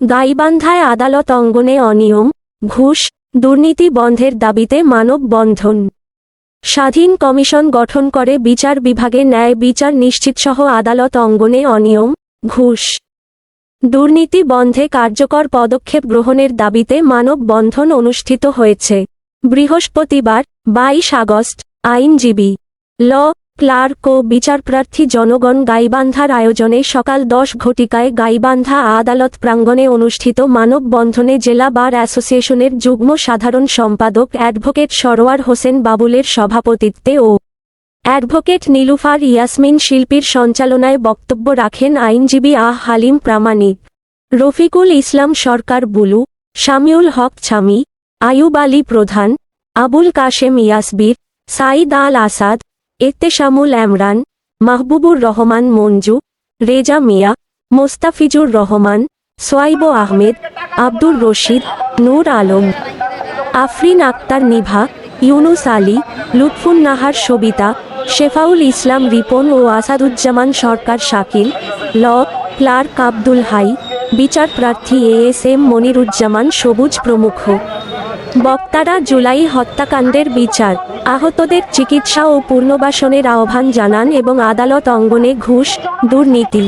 গাইবান্ধায় আদালত অঙ্গনে অনিয়ম, ঘুষ, দুর্নীতি বন্ধের দাবিতে মানববন্ধন। স্বাধীন কমিশন গঠন করে বিচার বিভাগে ন্যায় বিচার নিশ্চিতসহ আদালত অঙ্গনে অনিয়ম, ঘুষ। দুর্নীতি বন্ধে কার্যকর পদক্ষেপ গ্রহণের দাবিতে মানববন্ধন অনুষ্ঠিত হয়েছে। বৃহস্পতিবার, বাইশ আগস্ট, আইনজীবী, ল ক্লার্ক ও বিচারপ্রার্থী জনগণ গাইবান্ধার আয়োজনে সকাল দশ ঘটিকায় গাইবান্ধা আদালত প্রাঙ্গণে অনুষ্ঠিত মানববন্ধনে জেলা বার অ্যাসোসিয়েশনের যুগ্ম সাধারণ সম্পাদক অ্যাডভোকেট সরোয়ার হোসেন বাবুলের সভাপতিত্বে ও অ্যাডভোকেট নীলুফার ইয়াসমিন শিল্পীর সঞ্চালনায় বক্তব্য রাখেন আইনজীবী আহ হালিম প্রামাণিক। রফিকুল ইসলাম সরকার বুলু, শামিউল হক ছামি, আয়ুব আলী প্রধান, আবুল কাশেম ইয়াসবির, সাইদ আল আসাদ এত্তেশামুল এমরান মাহবুবুর রহমান মঞ্জু, রেজা মিয়া, মোস্তাফিজুর রহমান, সোয়াইব আহমেদ, আব্দুর রশিদ, নূর আলম, আফরিন আক্তার নিভা, ইউনুস আলী লুৎফুন নাহার সবিতা, শেফাউল ইসলাম রিপন ও আসাদুজ্জামান সরকার শাকিল, ল, ক্লার্ক আব্দুল হাই বিচার প্রার্থী এ এস এম মনিরুজ্জামান সবুজ প্রমুখ। বক্তারা জুলাই হত্যাকাণ্ডের বিচার, আহতদের চিকিৎসা ও পুনর্বাসনের আহ্বান জানান এবং আদালত অঙ্গনে ঘুষ, দুর্নীতি,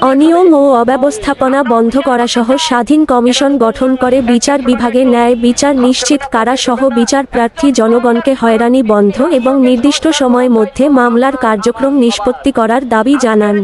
অনিয়ম ও অব্যবস্থাপনা বন্ধ করা সহ স্বাধীন কমিশন গঠন করে বিচার বিভাগে ন্যায় বিচার নিশ্চিত কারা সহ বিচার প্রার্থী জনগণকে হয়রানি বন্ধ এবং নির্দিষ্ট সময়ের মধ্যে মামলার কার্যক্রম নিষ্পত্তি করার দাবি জানান।